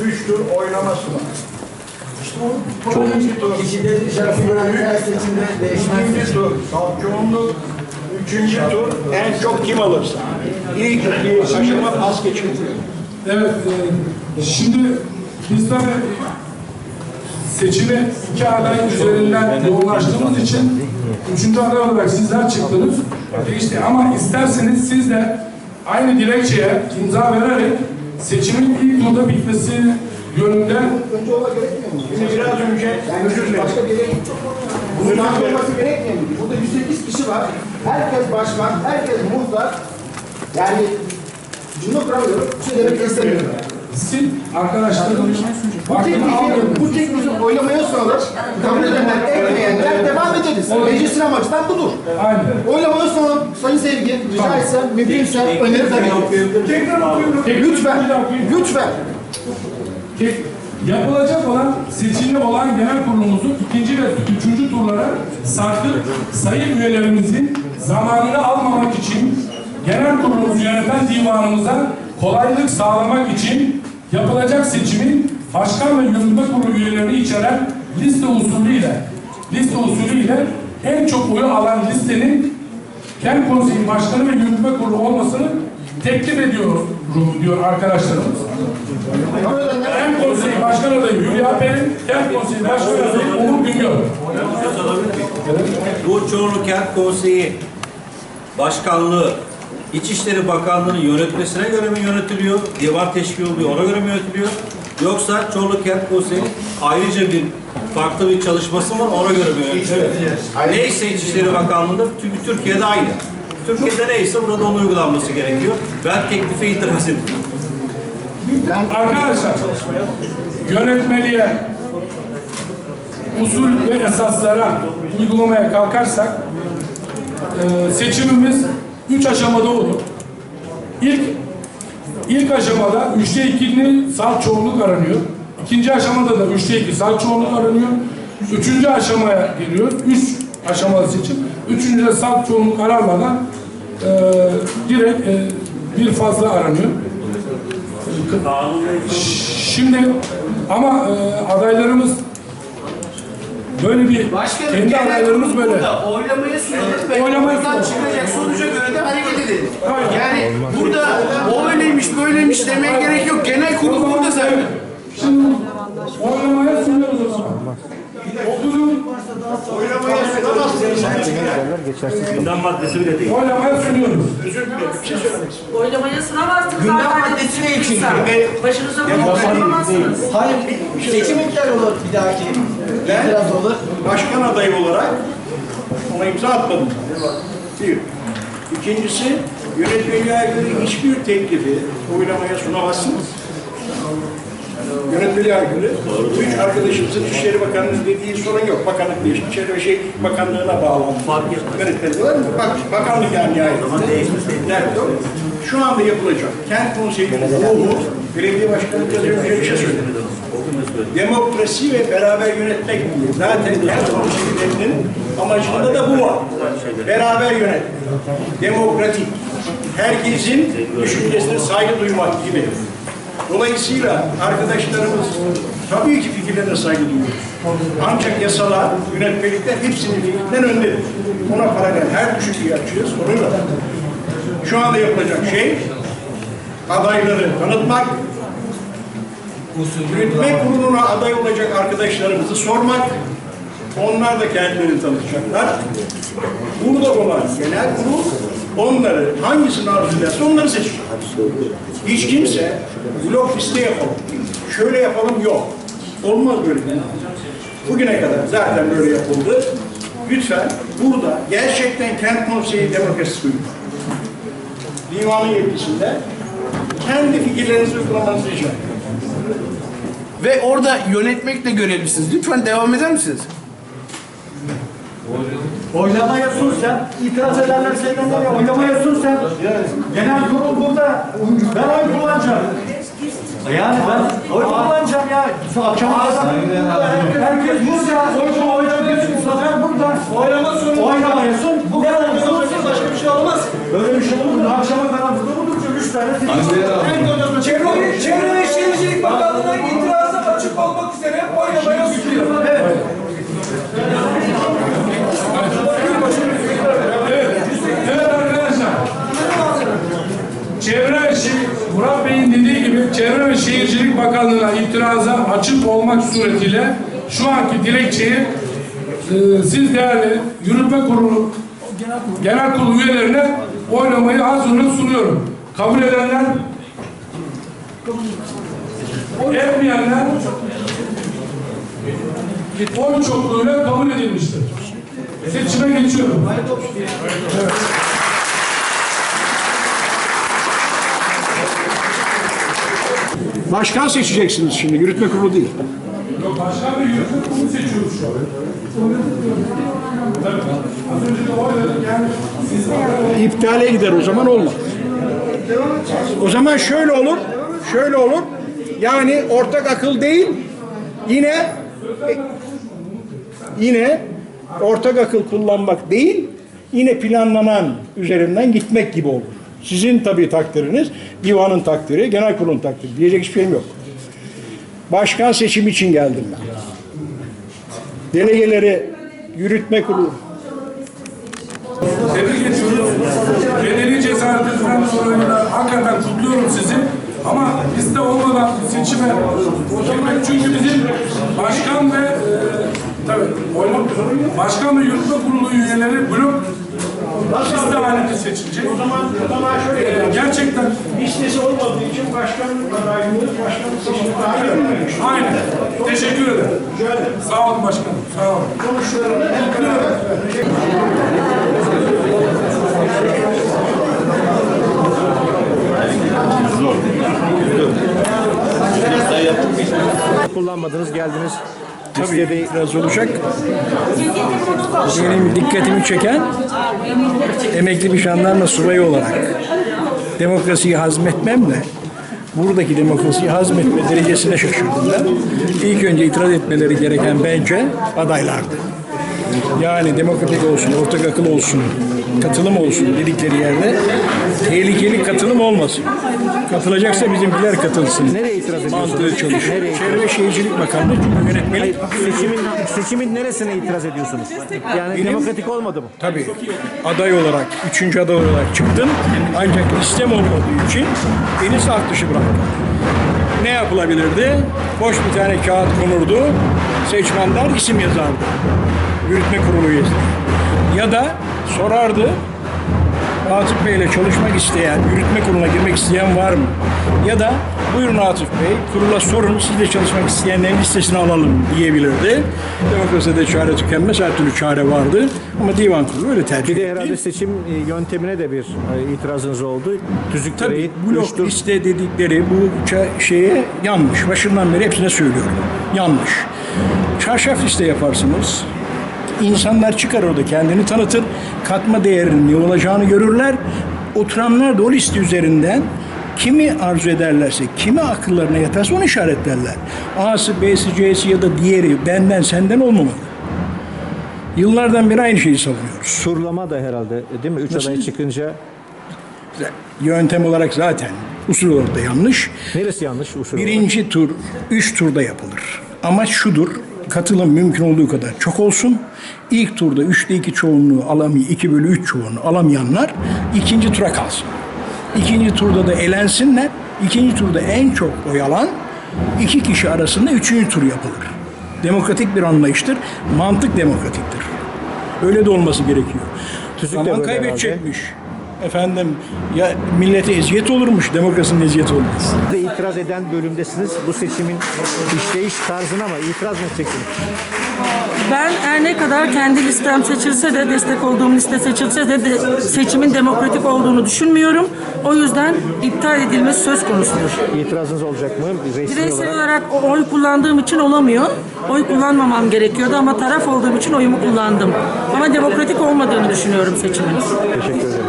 Üç tur oynaması var. Çok kişilerin şarkı her seçimde değişmez. İkinci tur çoğunluk. Üçüncü tur en çok kim alırsa. İlk iki aşama pas geçiliyor. Evet, e, şimdi biz tabii seçime iki aday üzerinden yoğunlaştığımız için üçüncü aday olarak sizler çıktınız. Değişti ama isterseniz siz de aynı dilekçeye imza vererek seçimin ilk turda bitmesi yönünde Önce olmak gerekmiyor mu? Şimdi biraz önce özür dilerim. Başka gerek Bunun olması gerekmiyor mu? Burada 108 kişi var. Herkes başkan, herkes muhtar. Yani cümle kuramıyorum. Bir şey demek istemiyorum. siz arkadaşlarınız Bu teklifi, bu teklifi oylamaya sonra kabul edenler, etmeyenler devam ederiz. Meclisin amacı da budur. Aynen. Oylamaya sonra Sevgi, rica etsem, mümkünse öneri tabii. Tekrar okuyorum. Lütfen, lütfen. Yapılacak olan seçimli olan genel kurulumuzun ikinci ve üçüncü turlara sarkıp sayın üyelerimizin zamanını almamak için genel kurulumuzu yöneten divanımıza kolaylık sağlamak için yapılacak seçimin başkan ve yürütme kurulu üyelerini içeren liste usulüyle liste usulüyle en çok oyu alan listenin kent konseyi başkanı ve yürütme kurulu olmasını teklif ediyorum diyor arkadaşlarımız. Kent konseyi başkan adayı Hülya Pelin, kent konseyi başkan adayı Umur Güngör. Bu Çorlu Kent Konseyi Başkanlığı İçişleri Bakanlığı'nın yönetmesine göre mi yönetiliyor? Divan teşkil oluyor, ona göre mi yönetiliyor? Yoksa Çorlu Kent Konseyi ayrıca bir farklı bir çalışması var, ona göre mi yönetiliyor? Neyse İçişleri Bakanlığı'nda çünkü Türkiye'de aynı. Türkiye'de neyse burada onun uygulanması gerekiyor. Ben teklife itiraz ediyorum. Arkadaşlar, yönetmeliğe, usul ve esaslara uygulamaya kalkarsak e, seçimimiz üç aşamada olur. İlk ilk aşamada üçte ikinin salt çoğunluk aranıyor. İkinci aşamada da üçte iki salt çoğunluk aranıyor. Üçüncü aşamaya geliyor. Üç aşamalı seçim. Üçüncüde salt çoğunluk aranmadan e, direkt e, bir fazla aranıyor. Şimdi ama e, adaylarımız böyle bir Başkanım kendi genel adaylarımız kurul böyle. burada oylamaya sunulur ve Oylamaya oradan sunulur. çıkacak sonuca göre de hareket edelim. Aynen. Yani burada o öyleymiş böyleymiş demeye gerek yok. Genel kurul burada zaten. Şimdi oylamaya sunuyoruz o zaman. Otuzun Oylamaya sunamazsınız. Gündem maddesi bile değil. oylamaya sunuyoruz. Özür dilerim. Bir şey söylemek istiyorum. Oylamaya sunamazsınız. Gündem zaten. maddesi ne için? Başınıza bunu koyamazsınız. Hayır, seçim iptal olur bir dahaki. Ben İtiraz olur. başkan adayı olarak ona imza atmadım. Bir. İkincisi, yönetmeliğe göre hiçbir teklifi oylamaya sunamazsınız. Yönetmeliğe aykırı. Üç arkadaşımızın İçişleri Bakanlığı dediği sorun yok. Bakanlık değil, İçişleri şey Bakanlığı'na bağlandı. Fark var mı? Bak, bakanlık yani nihayetinde. Dert yok. Şu anda yapılacak. Kent Konseyi'nin ruhu, belediye başkanı biraz önce bir şey söyledi. Demokrasi ve beraber yönetmek diye. Zaten kent konseylerinin amacında da bu var. Beraber yönetmek. Demokratik. Herkesin düşüncesine saygı duymak gibi. Dolayısıyla arkadaşlarımız tabii ki fikirlerine saygı duyuyor. Ancak yasalar, yönetmelikler hepsinin fikrinden öndedir. Ona paralel her düşünceyi açıyor, sorun yok. Şu anda yapılacak şey adayları tanıtmak, Yürütme kuruluna aday olacak arkadaşlarımızı sormak, onlar da kendilerini tanıtacaklar. Burada olan genel kurul onları hangisini arzu ederse onları seçecek. Hiç kimse blok liste yapalım, şöyle yapalım yok. Olmaz böyle. Bugüne kadar zaten böyle yapıldı. Lütfen burada gerçekten kent konseyi demokrasisi uygun. Divanın yetkisinde kendi fikirlerinizi uygulamanızı rica. Ve orada yönetmekle görevlisiniz. Lütfen devam eder misiniz? Oylamaya sun sen. İtiraz ederler şeyden dolayı oylamaya sun sen. Genel kurul burada. Ben oy kullanacağım. Yani ben oy kullanacağım ya. Şu kadar burada. Herkes burada. Oy kullanacak. Zafer burada. Oylama sun. Oylamaya sun. Bu kadar sunsun. Başka bir şey olmaz. Böyle bir şey olur mu? Akşama kadar burada mı duracak? Üç tane. Çevre, Çevre ve Şehircilik Bakanlığı'ndan Şehircilik Bakanlığı'na itiraza açık olmak suretiyle şu anki dilekçeyi e, siz değerli yürütme kurulu genel kurulu üyelerine oylamayı az önce sunuyorum. Kabul edenler etmeyenler oy çokluğuyla kabul edilmiştir. Seçime geçiyorum. Başkan seçeceksiniz şimdi, yürütme kurulu değil. Yok başkan ve yürütme kurulu seçiyoruz şu an. İptale gider o zaman olmaz. O zaman şöyle olur, şöyle olur. Yani ortak akıl değil, yine yine ortak akıl kullanmak değil, yine planlanan üzerinden gitmek gibi olur. Sizin tabii takdiriniz, divanın takdiri, genel kurulun takdiri. Diyecek hiçbir şeyim yok. Başkan seçimi için geldim ben. Delegeleri yürütme kurulu, Tebrik ediyorum. Bedeli cesaretinizden dolayı hakikaten kutluyorum sizi. Ama liste olmadan seçime girmek çünkü bizim başkan ve e, tabii başkan ve yürütme kurulu üyeleri blok liste halinde seçilecek. O zaman, o zaman şöyle E, gerçekten listesi olmadığı için başkanın adaylığını, başkanın seçimi daha görmemiş. aynen. Teşekkür ederim. Sağ olun başkanım. Sağ olun. Konuşlarını hep beraber Kullanmadınız geldiniz. Tabii biraz olacak. Benim dikkatimi çeken emekli bir jandarma subayı olarak demokrasiyi hazmetmemle buradaki demokrasiyi hazmetme derecesine şaşırdım ben. İlk önce itiraz etmeleri gereken bence adaylardı. Yani demokratik olsun, ortak akıl olsun, katılım olsun dedikleri yerde tehlikeli katılım olmasın. Katılacaksa bizimkiler katılsın. Nereye itiraz ediyorsunuz? Mantığı çalışıyor. Nereye Çevre ve Şehircilik Bakanlığı çünkü yönetmeliği Seçimin, seçimin neresine itiraz ediyorsunuz? Yani demokratik olmadı mı? Tabii aday olarak, üçüncü aday olarak çıktım. Ancak istem olmadığı için beni saf dışı bıraktı. Ne yapılabilirdi? Boş bir tane kağıt konurdu. Seçmenler isim yazardı. Yürütme kurulu üyesi. Ya da sorardı. Atıf Bey ile çalışmak isteyen, yürütme kuruluna girmek isteyen var mı? Ya da buyurun Atıf Bey, kurula sorun, sizle çalışmak isteyenlerin listesini alalım diyebilirdi. Demokraside çare tükenmez, her türlü çare vardı. Ama divan kurulu öyle tercih Bir de etti. herhalde seçim e, yöntemine de bir e, itirazınız oldu. Tüzük Tabii blok üç tur- liste dedikleri bu şeye yanlış. Başından beri hepsine söylüyorum. Yanlış. Çarşaf liste yaparsınız. İnsanlar çıkar orada kendini tanıtır. Katma değerinin ne olacağını görürler. Oturanlar da o liste üzerinden kimi arzu ederlerse, kimi akıllarına yatarsa onu işaretlerler. A'sı, B'si, C'si ya da diğeri benden senden olmamalı. Yıllardan beri aynı şeyi savunuyoruz. turlama da herhalde değil mi? Üç aday çıkınca Yöntem olarak zaten usul olarak da yanlış. neresi yanlış usul olarak? Birinci tur, üç turda yapılır. Amaç şudur, katılım mümkün olduğu kadar çok olsun. İlk turda üçte iki çoğunluğu alamay, iki bölü üç çoğunluğu alamayanlar ikinci tura kalsın. İkinci turda da elensinler. İkinci turda en çok oy alan iki kişi arasında üçüncü tur yapılır. Demokratik bir anlayıştır. Mantık demokratiktir. Öyle de olması gerekiyor. Tüzük Zaman kaybedecekmiş. Efendim ya millete eziyet olurmuş, demokrasinin eziyet olmaz. de itiraz eden bölümdesiniz. Bu seçimin işleyiş tarzına mı itiraz mı edeceksiniz? Ben her ne kadar kendi listem seçilse de, destek olduğum liste seçilse de, de seçimin demokratik olduğunu düşünmüyorum. O yüzden iptal edilmesi söz konusudur. İtirazınız olacak mı? Resmi Bireysel olarak. olarak o- oy kullandığım için olamıyor. Oy kullanmamam gerekiyordu ama taraf olduğum için oyumu kullandım. Ama demokratik olmadığını düşünüyorum seçimin. Teşekkür ederim.